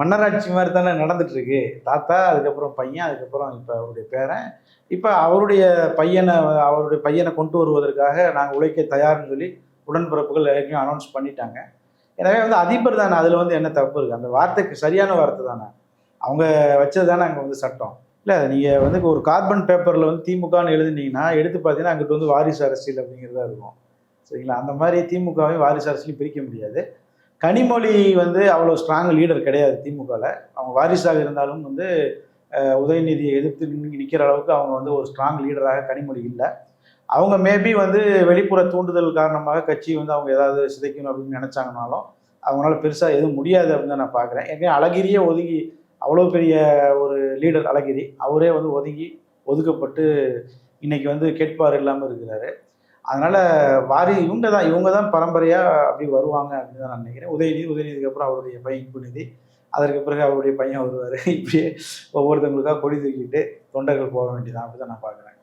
மன்னராட்சி மாதிரி தானே நடந்துட்டு இருக்கு தாத்தா அதுக்கப்புறம் பையன் அதுக்கப்புறம் இப்போ அவருடைய பேரன். இப்போ அவருடைய பையனை அவருடைய பையனை கொண்டு வருவதற்காக நாங்கள் உழைக்க தயார்னு சொல்லி உடன்பிறப்புகள் எல்லாருக்கும் அனௌன்ஸ் பண்ணிட்டாங்க. எனவே வந்து அதிபர் தானே அதில் வந்து என்ன தப்பு இருக்குது அந்த வார்த்தைக்கு சரியான வார்த்தை தானே. அவங்க வச்சது தானே அங்கே வந்து சட்டம். இல்லை நீங்கள் வந்து ஒரு கார்பன் பேப்பரில் வந்து திமுகன்னு எழுதுனீங்கன்னா எடுத்து பார்த்தீங்கன்னா அங்கிட்டு வந்து வாரிசு அரசியல் அப்படிங்கிறதா இருக்கும். சரிங்களா? அந்த மாதிரி திமுகவையும் வாரிசு அரசியலையும் பிரிக்க முடியாது. கனிமொழி வந்து அவ்வளோ ஸ்ட்ராங் லீடர் கிடையாது திமுகவில் அவங்க வாரிசாக இருந்தாலும் வந்து உதயநிதியை எதிர்த்து நிற்கிற அளவுக்கு அவங்க வந்து ஒரு ஸ்ட்ராங் லீடராக கனிமொழி இல்லை. அவங்க மேபி வந்து வெளிப்புற தூண்டுதல் காரணமாக கட்சி வந்து அவங்க ஏதாவது சிதைக்கணும் அப்படின்னு நினச்சாங்கனாலும் அவங்களால பெருசாக எதுவும் முடியாது அப்படின்னு தான் நான் பார்க்குறேன் ஏற்கனவே அழகிரியே ஒதுங்கி அவ்வளோ பெரிய ஒரு லீடர் அழகிரி அவரே வந்து ஒதுங்கி ஒதுக்கப்பட்டு இன்னைக்கு வந்து கேட்பார் இல்லாமல் இருக்கிறாரு. அதனால வாரி இவங்க தான் இவங்க தான் பரம்பரையாக அப்படி வருவாங்க அப்படின்னு தான் நான் நினைக்கிறேன். உதயநிதி உதயநிதிக்கு அப்புறம் அவருடைய பையன் புனிதி அதற்கு பிறகு அவருடைய பையன் வருவார். இப்படியே ஒவ்வொருத்தவங்களுக்காக கொடி தூக்கிட்டு தொண்டர்கள் போக வேண்டியதான் அப்படி தான் நான் பார்க்குறேன்.